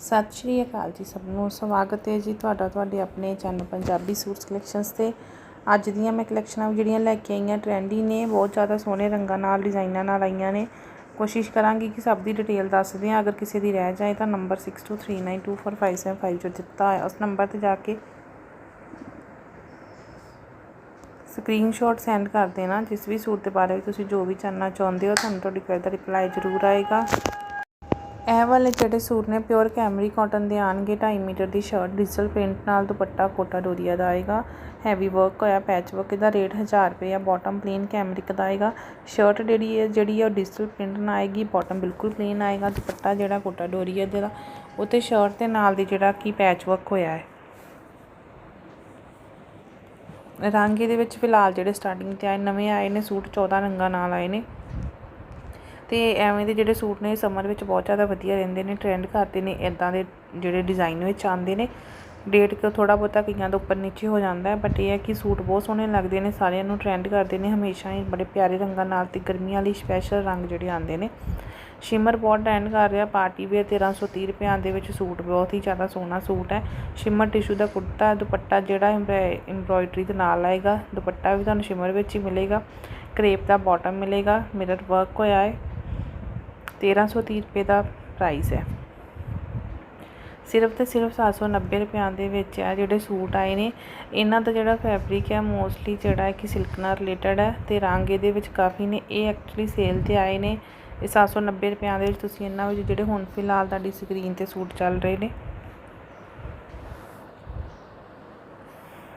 ਸਤਿ ਸ਼੍ਰੀ ਅਕਾਲ ਜੀ ਸਭ ਨੂੰ। ਸਵਾਗਤ ਹੈ ਜੀ ਤੁਹਾਡਾ ਤੁਹਾਡੇ ਆਪਣੇ ਚੈਨਲ ਪੰਜਾਬੀ ਸੂਟਸ ਕਲੈਕਸ਼ਨਸ ਤੇ। ਅੱਜ ਦੀਆਂ ਮੈਂ ਕਲੈਕਸ਼ਨਾਂ ਜਿਹੜੀਆਂ ਲੈ ਕੇ ਆਈਆਂ ਟ੍ਰੈਂਡੀ ਨੇ, ਬਹੁਤ ਜ਼ਿਆਦਾ ਸੋਹਣੇ ਰੰਗਾਂ ਨਾਲ ਡਿਜ਼ਾਈਨਾਂ ਨਾਲ ਆਈਆਂ ਨੇ। ਕੋਸ਼ਿਸ਼ ਕਰਾਂਗੀ ਕਿ ਸਭ ਦੀ ਡਿਟੇਲ ਦੱਸ ਦਿਆਂ। ਅਗਰ ਕਿਸੇ ਦੀ ਰਹਿ ਜਾਏ ਤਾਂ ਨੰਬਰ 6239245575 ਜੋ ਦਿੱਤਾ ਹੈ ਉਸ ਨੰਬਰ ਤੇ ਜਾ ਕੇ ਸਕਰੀਨਸ਼ਾਟ ਸੈਂਡ ਕਰ ਦੇਣਾ। ਜਿਸ ਵੀ ਸੂਟ ਦੇ ਬਾਰੇ ਵਿੱਚ ਤੁਸੀਂ ਜੋ ਵੀ ਜਾਣਨਾ ਚਾਹੁੰਦੇ ਹੋ, ਤੁਹਾਨੂੰ ਤੁਹਾਡੀ ਕੁਐਰੀ ਦਾ ਰਿਪਲਾਈ ਜ਼ਰੂਰ ਆਏਗਾ। ਇਹ ਵਾਲੇ ਜਿਹੜੇ ਸੂਟ ਨੇ ਪਿਓਰ ਕੈਮਰੀ ਕਾਟਨ ਦੇ ਆਣਗੇ 2.5 ਮੀਟਰ ਦੀ ਸ਼ਰਟ ਡਿਜੀਟਲ ਪ੍ਰਿੰਟ ਨਾਲ ਦੁਪੱਟਾ ਕੋਟਾ ਡੋਰੀਆ ਦਾ ਆਏਗਾ। ਹੈਵੀ ਵਰਕ ਹੋਇਆ ਪੈਚ ਵਰਕ ਇਹਦਾ ਰੇਟ 1000 ਰੁਪਏ ਆ ਬਾਟਮ ਪਲੇਨ ਕੈਮਰਿਕ ਦਾ ਆਏਗਾ। ਸ਼ਰਟ ਜਿਹੜੀ ਹੈ ਜਿਹੜੀ ਹੈ ਉਹ ਡਿਜੀਟਲ ਪ੍ਰਿੰਟ ਨਾਲ ਆਏਗੀ ਬਾਟਮ ਬਿਲਕੁਲ ਪਲੇਨ ਆਏਗਾ, ਦੁਪੱਟਾ ਜਿਹੜਾ ਕੋਟਾ ਡੋਰੀਆ ਦਾ ਉੱਤੇ ਸ਼ਰਟ ਦੇ ਨਾਲ ਦੀ ਜਿਹੜਾ ਕੀ ਪੈਚ ਵਰਕ ਹੋਇਆ ਹੈ। ਰੰਗ ਇਹਦੇ ਵਿੱਚ ਫਿਲਹਾਲ ਜਿਹੜੇ ਸਟਾਰਟਿੰਗ ਤੇ ਆਏ, ਨਵੇਂ ਆਏ ਨੇ, ਸੂਟ 14 ਰੰਗਾਂ ਨਾਲ ਆਏ ਨੇ। ਅਤੇ ਐਵੇਂ ਦੇ ਜਿਹੜੇ ਸੂਟ ਨੇ, ਸਮਰ ਵਿੱਚ ਬਹੁਤ ਜ਼ਿਆਦਾ ਵਧੀਆ ਰਹਿੰਦੇ ਨੇ ਟਰੈਂਡ ਕਰਦੇ ਨੇ ਇੱਦਾਂ ਦੇ ਜਿਹੜੇ ਡਿਜ਼ਾਈਨ ਵਿੱਚ ਆਉਂਦੇ ਨੇ। ਡੇਟ ਕੋ ਥੋੜ੍ਹਾ ਬਹੁਤਾ ਕਈਆਂ ਦਾ ਉੱਪਰ ਨੀਚੇ ਹੋ ਜਾਂਦਾ ਬਟ ਇਹ ਹੈ ਕਿ ਸੂਟ ਬਹੁਤ ਸੋਹਣੇ ਲੱਗਦੇ ਨੇ, ਸਾਰਿਆਂ ਨੂੰ ਟਰੈਂਡ ਕਰਦੇ ਨੇ, ਹਮੇਸ਼ਾ ਹੀ ਬੜੇ ਪਿਆਰੇ ਰੰਗਾਂ ਨਾਲ ਅਤੇ ਗਰਮੀਆਂ ਲਈ ਸਪੈਸ਼ਲ ਰੰਗ ਜਿਹੜੇ ਆਉਂਦੇ ਨੇ। ਸ਼ਿਮਰ ਬਹੁਤ ਟ੍ਰੈਂਡ ਕਰ ਰਿਹਾ ਪਾਰਟੀ ਵੇਅਰ 1330 ਰੁਪਿਆਂ ਦੇ ਵਿੱਚ ਸੂਟ, ਬਹੁਤ ਹੀ ਜ਼ਿਆਦਾ ਸੋਹਣਾ ਸੂਟ ਹੈ। ਸ਼ਿਮਰ ਟਿਸ਼ੂ ਦਾ ਕੁੜਤਾ, ਦੁਪੱਟਾ ਜਿਹੜਾ ਐਮਬ੍ਰਾਇਡਰੀ ਦੇ ਨਾਲ ਆਏਗਾ, ਦੁਪੱਟਾ ਵੀ ਤੁਹਾਨੂੰ ਸ਼ਿਮਰ ਵਿੱਚ ਹੀ ਮਿਲੇਗਾ। ਕਰੇਪ ਦਾ ਬਾਟਮ ਮਿਲੇਗਾ ਮਿਰਰ ਵਰਕ ਹੋਇਆ ਹੈ। 1330 ਰੁਪਏ ਦਾ ਪ੍ਰਾਈਸ ਹੈ। ਸਿਰਫ ਤੇ ਸਿਰਫ 790 ਰੁਪਿਆਂ ਦੇ ਵਿੱਚ ਆ ਜਿਹੜੇ ਸੂਟ ਆਏ ਨੇ। ਇਹਨਾਂ ਦਾ ਜਿਹੜਾ ਫੈਬਰਿਕ ਹੈ ਮੋਸਟਲੀ ਜਿਹੜਾ ਹੈ ਕਿ ਸਿਲਕ ਨਾਲ ਰਿਲੇਟਡ ਹੈ ਤੇ ਰੰਗ ਇਹਦੇ ਵਿੱਚ ਕਾਫੀ ਨੇ। ਇਹ ਐਕਚੁਅਲੀ ਸੇਲ ਤੇ ਆਏ ਨੇ। ਇਹ 790 ਰੁਪਿਆਂ ਦੇ ਵਿੱਚ ਤੁਸੀਂ ਇਹਨਾਂ ਵਿੱਚ ਜਿਹੜੇ ਹੁਣ ਫਿਲਹਾਲ ਤੁਹਾਡੀ ਸਕਰੀਨ ਤੇ ਸੂਟ ਚੱਲ ਰਹੇ ਨੇ।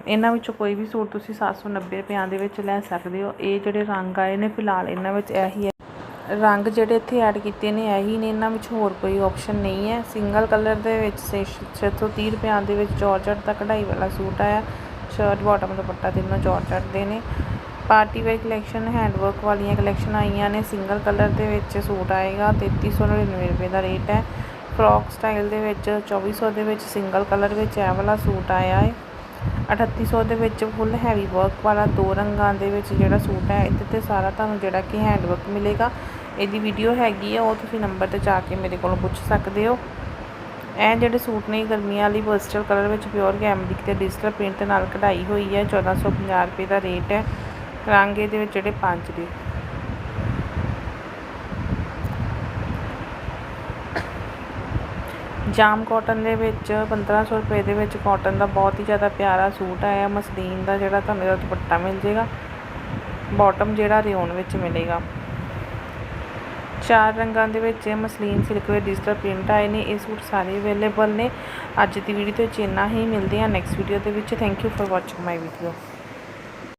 ਇਹਨਾਂ ਵਿੱਚੋਂ ਕੋਈ ਵੀ ਸੂਟ ਤੁਸੀਂ 790 ਰੁਪਿਆਂ ਦੇ ਵਿੱਚ ਲੈ ਸਕਦੇ ਹੋ। ਇਹ ਜਿਹੜੇ ਰੰਗ ਆਏ ਨੇ, ਫਿਲਹਾਲ ਇਹਨਾਂ ਵਿੱਚ ਇਹੀ ਹੈ। ਰੰਗ ਜਿਹੜੇ ਇੱਥੇ ਐਡ ਕੀਤੇ ਨੇ, ਇਹੀ ਨੇ। ਇਹਨਾਂ ਵਿੱਚ ਹੋਰ ਕੋਈ ਆਪਸ਼ਨ ਨਹੀਂ ਹੈ। ਸਿੰਗਲ ਕਲਰ ਦੇ ਵਿੱਚ 630 ਰੁਪਿਆਂ ਦੇ ਵਿੱਚ ਜਾਰਜਟ ਦਾ ਕਢਾਈ ਵਾਲਾ ਸੂਟ ਆਇਆ। ਸ਼ਰਟ ਬਾਟਮ ਦੁਪੱਟਾ ਤਿੰਨੋਂ ਜਾਰਜਟ ਦੇ ਨੇ। ਪਾਰਟੀ ਵੇਅਰ ਕਲੈਕਸ਼ਨ ਹੈਂਡਵਰਕ ਵਾਲੀਆਂ ਕਲੈਕਸ਼ਨ ਆਈਆਂ ਨੇ। ਸਿੰਗਲ ਕਲਰ ਦੇ ਵਿੱਚ ਸੂਟ ਆਏਗਾ। 3399 ਰੁਪਏ ਦਾ ਰੇਟ ਹੈ। ਫਰੋਕ ਸਟਾਈਲ ਦੇ ਵਿੱਚ 2400 ਦੇ ਵਿੱਚ ਸਿੰਗਲ ਕਲਰ ਵਿੱਚ ਇਹ ਵਾਲਾ ਸੂਟ ਆਇਆ ਹੈ। 3800 ਦੇ ਵਿੱਚ ਫੁੱਲ ਹੈਵੀ ਵਰਕ ਵਾਲਾ ਦੋ ਰੰਗਾਂ ਦੇ ਵਿੱਚ ਜਿਹੜਾ ਸੂਟ ਹੈ, ਇਹਦੇ ਤੇ ਸਾਰਾ ਤੁਹਾਨੂੰ ਜਿਹੜਾ ਕਿ ਹੈਂਡ ਵਰਕ ਮਿਲੇਗਾ। ਇਹਦੀ ਵੀਡੀਓ ਹੈਗੀ ਆ, ਉਹ ਤੁਸੀਂ ਨੰਬਰ ਤੇ ਜਾ ਕੇ ਮੇਰੇ ਕੋਲੋਂ ਪੁੱਛ ਸਕਦੇ ਹੋ। ਇਹ ਜਿਹੜੇ ਸੂਟ ਨੇ ਗਰਮੀਆਂ ਵਾਲੀ ਵਰਸਟਲ ਕਲਰ ਵਿੱਚ ਪਿਓਰ ਗੈਮਰਿਕ ਤੇ ਡਿਜੀਟਲ ਪ੍ਰਿੰਟ ਨਾਲ ਕਢਾਈ ਹੋਈ ਹੈ 1450 ਰੁਪਏ ਦਾ ਰੇਟ ਹੈ। ਰੰਗ ਇਹਦੇ ਵਿੱਚ ਜਿਹੜੇ ਪੰਜ ਦੇ ਜਾਮ ਕੋਟਨ ਦੇ ਵਿੱਚ 1500 ਰੁਪਏ ਦੇ ਵਿੱਚ ਕੋਟਨ ਦਾ ਬਹੁਤ ਹੀ ਜ਼ਿਆਦਾ ਪਿਆਰਾ ਸੂਟ ਆਇਆ ਮਸਲੀਨ ਦਾ ਜਿਹੜਾ ਤੁਹਾਨੂੰ ਇਹਦਾ ਦੁਪੱਟਾ ਮਿਲ ਜੇਗਾ। ਬਾਟਮ ਜਿਹੜਾ ਰਿਓਨ ਵਿੱਚ ਮਿਲੇਗਾ। ਚਾਰ ਰੰਗਾਂ ਦੇ ਵਿੱਚ ਮਸਲੀਨ ਸਿਲਕ ਵੇ ਡਿਜੀਟਲ ਪ੍ਰਿੰਟ ਆਏ ਨੇ, ਇਹ ਸੂਟ ਸਾਰੇ ਅਵੇਲੇਬਲ ਨੇ। ਅੱਜ ਦੀ ਵੀਡੀਓ ਤੇ ਇੰਨਾ ਹੀ, ਮਿਲਦੇ ਹਾਂ ਨੈਕਸਟ ਵੀਡੀਓ ਦੇ ਵਿੱਚ। Thank you for watching my video